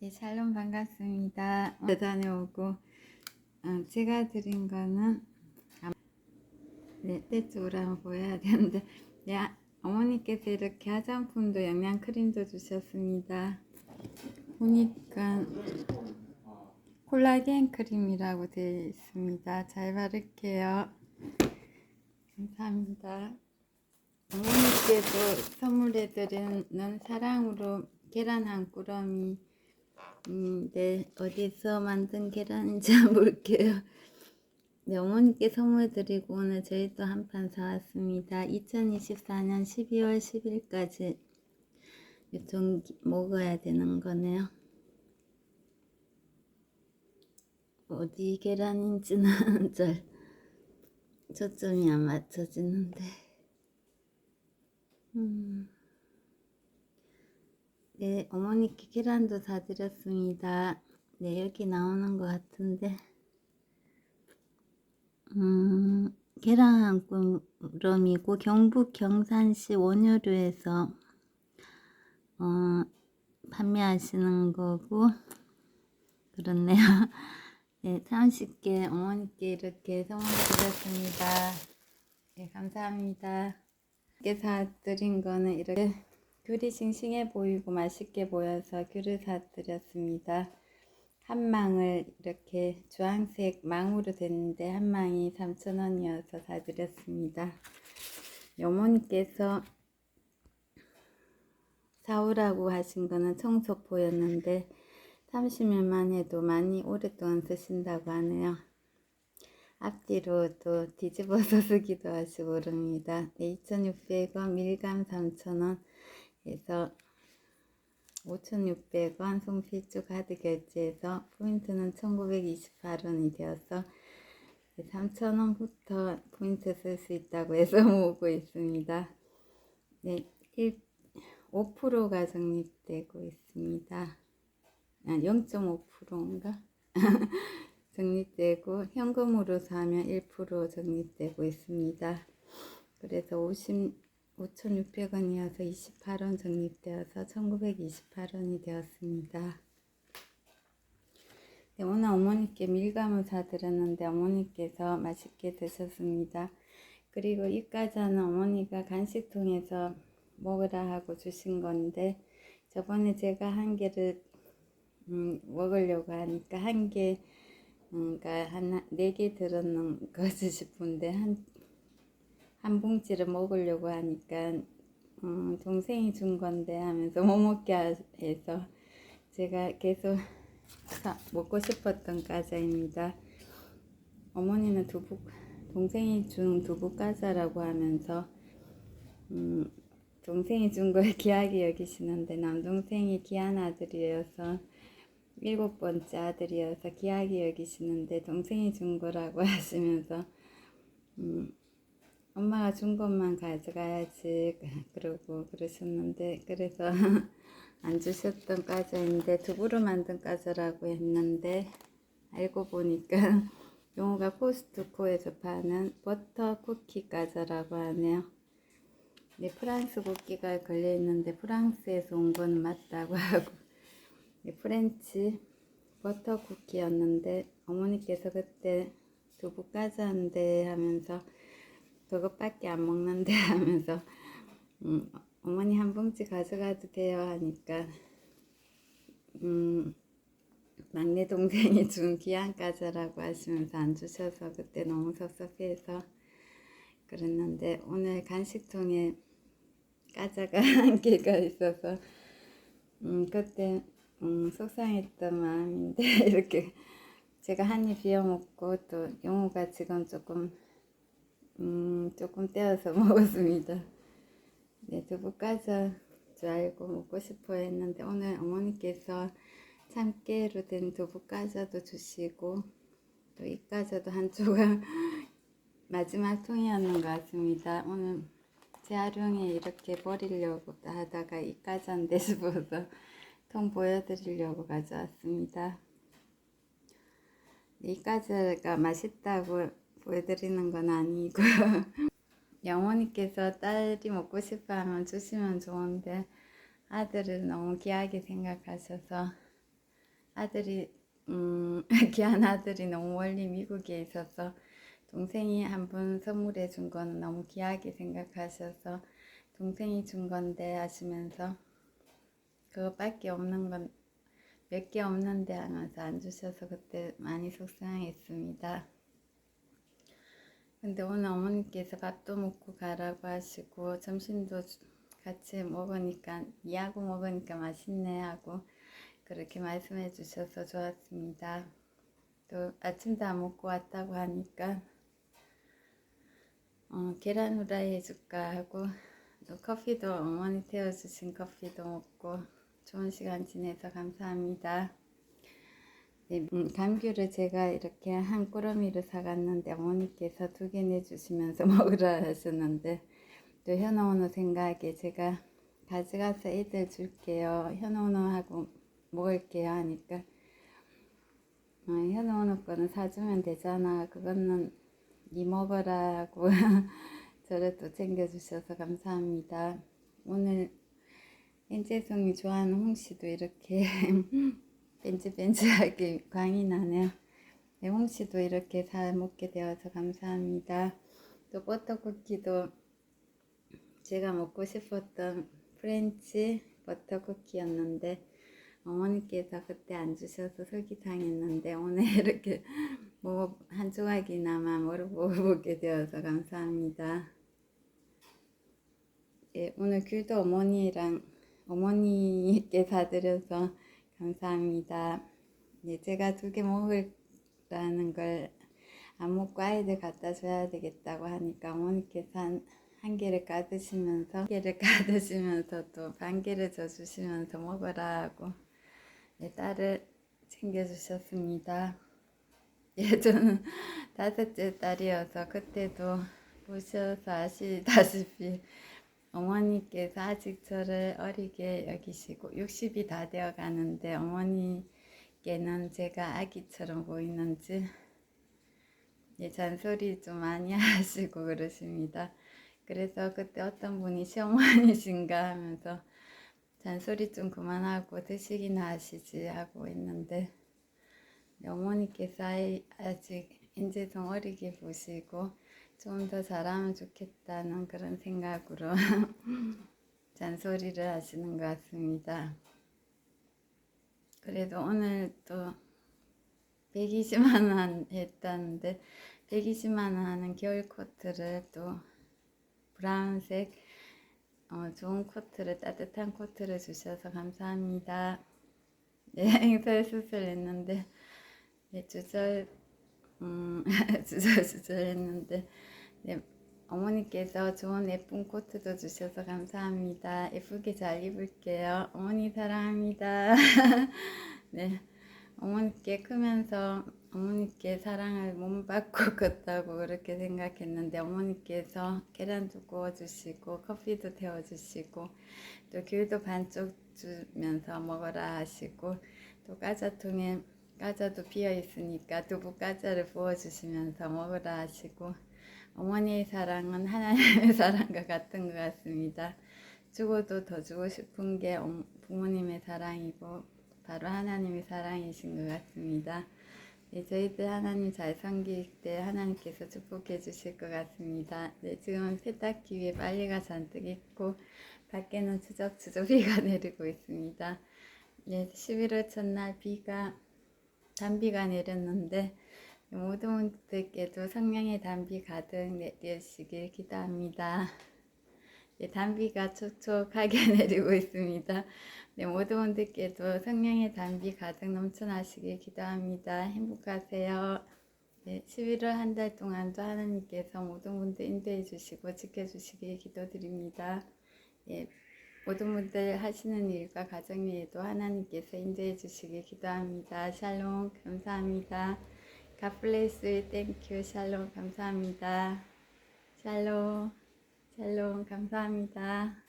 네, 샬롬 반갑습니다. 오늘 다녀오고 어, 제가 드린 거는 아, 네, 떼쪽으로 한번 보여야 되는데 네, 아, 어머니께서 이렇게 화장품도 영양 크림도 주셨습니다. 보니까 콜라겐 크림이라고 되어 있습니다. 잘 바를게요. 감사합니다. 어머니께도 선물해드리는 사랑으로 계란 한 꾸러미 음, 네, 어디서 만든 계란인지 볼게요. 네, 어머니께 선물 드리고 오늘 저희도 한 판 사왔습니다. 2024년 12월 10일까지 유통 먹어야 되는 거네요. 어디 계란인지는 잘 초점이 안 맞춰지는데. 음. 네, 어머니께 계란도 사드렸습니다. 네, 여기 나오는 것 같은데. 음, 계란 한 꾸러미고 경북 경산시 원효류에서 어, 판매하시는 거고 그렇네요. 네, 30개 어머니께 이렇게 선물 드렸습니다. 네, 감사합니다. 이렇게 사드린 거는 이렇게 귤이 싱싱해 보이고 맛있게 보여서 귤을 사드렸습니다. 한 망을 이렇게 주황색 망으로 됐는데 한 망이 3,000원이어서 사드렸습니다. 어머니께서 사오라고 하신 거는 청소포였는데 30년 만 해도 많이 오랫동안 쓰신다고 하네요. 앞뒤로 또 뒤집어서 쓰기도 하시고 그럽니다. 네, 2,600원, 밀감 3,000원 해서 5,600원 송필주 카드 결제해서 포인트는 1,928원이 되어서 3,000원부터 포인트 쓸 수 있다고 해서 모으고 있습니다. 네, 1, 5%가 적립되고 있습니다. 아, 0.5%인가? 적립되고 현금으로 사면 1% 적립되고 있습니다. 그래서 50 5,600원이어서 28원 적립되어서 1,928원이 되었습니다. 네, 오늘 어머니께 밀감을 사드렸는데 어머니께서 맛있게 드셨습니다. 그리고 이 과자는 어머니가 간식통에서 먹으라 하고 주신 건데 저번에 제가 한 개를 음, 먹으려고 하니까 한 개, 음, 그러니까 한네 개 들었는 거지 싶은데 한, 한 봉지를 먹으려고 하니까 음, 동생이 준 건데 하면서 못 먹게 해서 제가 계속 사, 먹고 싶었던 과자입니다. 어머니는 두부 동생이 준 두부 과자라고 하면서 음, 동생이 준 걸 귀하게 여기시는데 남동생이 귀한 아들이어서 일곱 번째 아들이어서 귀하게 여기시는데 동생이 준 거라고 하시면서 음, 엄마가 준 것만 가져가야지 그러고 그러셨는데 그래서 안 주셨던 과자인데 두부로 만든 과자라고 했는데 알고 보니까 용어가 코스트코에서 파는 버터 쿠키 과자라고 하네요. 네, 프랑스 국기가 걸려 있는데 프랑스에서 온 거는 맞다고 하고 네, 프렌치 버터 쿠키였는데 어머니께서 그때 두부 과자인데 하면서 그것밖에 안 먹는데 하면서 음, 어머니 한 봉지 가져가도 돼요 하니까 음, 막내 동생이 준 귀한 과자라고 하시면서 안 주셔서 그때 너무 섭섭해서 그랬는데 오늘 간식통에 과자가 한 개가 있어서 음, 그때 음, 속상했던 마음인데 이렇게 제가 한 입 비워 먹고 또 용우가 지금 조금 음, 조금 떼어서 먹었습니다. 네, 두부 까자 줄 알고 먹고 싶어 했는데 오늘 어머니께서 참깨로 된 두부 까자도 주시고 또 이 까자도 한 조각 마지막 통이었는 것 같습니다. 오늘 재활용에 이렇게 버리려고 하다가 이 까자인데 싶어서 통 보여드리려고 가져왔습니다. 이 까자가 맛있다고 보여드리는 건 아니고요. 어머니께서 딸이 먹고 싶어 하면 주시면 좋은데 아들을 너무 귀하게 생각하셔서 아들이 음, 귀한 아들이 너무 멀리 미국에 있어서 동생이 한분 선물해 준 거는 너무 귀하게 생각하셔서 동생이 준 건데 하시면서 그거밖에 없는 건 몇 개 없는데 하면서 안 주셔서 그때 많이 속상했습니다. 근데 오늘 어머니께서 밥도 먹고 가라고 하시고 점심도 주- 같이 먹으니까 이하고 먹으니까 맛있네 하고 그렇게 말씀해 주셔서 좋았습니다. 또 아침도 안 먹고 왔다고 하니까 어, 계란 후라이 해줄까 하고 또 커피도 어머니 태워주신 커피도 먹고 좋은 시간 지내서 감사합니다. 네, 음, 감귤을 제가 이렇게 한 꾸러미를 사갔는데 어머니께서 두 개 내주시면서 먹으라 하셨는데 또 현오는 생각에 제가 가져가서 애들 줄게요. 현오는하고 먹을게요 하니까 어, 현오는 거는 사주면 되잖아. 그거는 니 먹어라 하고 저를 또 챙겨주셔서 감사합니다. 오늘 인재성이 좋아하는 홍씨도 이렇게 벤츠벤츠하게 광이 나네요. 네, 홍씨도 이렇게 잘 먹게 되어서 감사합니다. 또 버터쿠키도 제가 먹고 싶었던 프렌치 버터쿠키였는데 어머니께서 그때 안 주셔서 설기상했는데 오늘 이렇게 뭐 한 조각이나마 먹어보게 되어서 감사합니다. 예, 오늘 귤도 어머니랑 어머니께 사드려서 감사합니다. 예, 제가 두 개 먹으라는 걸안 먹고 아이들 갖다 줘야 되겠다고 하니까 어머니께서 한, 한 개를 까드시면서 한 개를 까드시면서 또 반 개를 져주시면서 먹어라 하고 예, 딸을 챙겨주셨습니다. 예, 저는 다섯째 딸이어서 그때도 보셔서 아시다시피 어머니께서 아직 저를 어리게 여기시고 60이 다 되어 가는데 어머니께는 제가 아기처럼 보이는지 예, 잔소리 좀 많이 하시고 그러십니다. 그래서 그때 어떤 분이 시어머니신가 하면서 잔소리 좀 그만하고 드시기나 하시지 하고 있는데 어머니께서 아이- 아직 이제 좀 어리게 보시고 좀 더 잘하면 좋겠다는 그런 생각으로 잔소리를 하시는 것 같습니다. 그래도 오늘 또 120만 원 했다는데 120만 원 하는 겨울 코트를 또 브라운색 어, 좋은 코트를 따뜻한 코트를 주셔서 감사합니다. 네, 행사에 수술했는데 네, 주절 음, 주절 주절했는데 네, 어머니께서 좋은 예쁜 코트도 주셔서 감사합니다. 예쁘게 잘 입을게요. 어머니 사랑합니다. 네, 어머니께 크면서 어머니께 사랑을 못 받고 컸다고 그렇게 생각했는데 어머니께서 계란도 구워주시고 커피도 태워주시고 또 귤도 반쪽 주면서 먹어라 하시고 또 까자통에 까자도 비어 있으니까 두부 까자를 부어주시면서 먹으라 하시고 어머니의 사랑은 하나님의 사랑과 같은 것 같습니다. 주고도 더 주고 싶은 게 어- 부모님의 사랑이고 바로 하나님의 사랑이신 것 같습니다. 네, 저희들 하나님 잘 섬길 때 하나님께서 축복해 주실 것 같습니다. 네, 지금은 세탁기 위에 빨래가 잔뜩 있고 밖에는 추적추적 비가 내리고 있습니다. 네, 11월 첫날 비가 단비가 내렸는데 모든 분들께도 성령의 단비 가득 내리시길 기도합니다. 네, 단비가 촉촉하게 내리고 있습니다. 네, 모든 분들께도 성령의 단비 가득 넘쳐나시길 기도합니다. 행복하세요. 네, 11월 한 달 동안도 하나님께서 모든 분들 인도해 주시고 지켜 주시길 기도드립니다. 예, 모든 분들 하시는 일과 가정 위에도 하나님께서 인도해 주시길 기도합니다. 샬롬 감사합니다. Thank you. 샬롬 감사합니다. 샬롬 샬롬 감사합니다.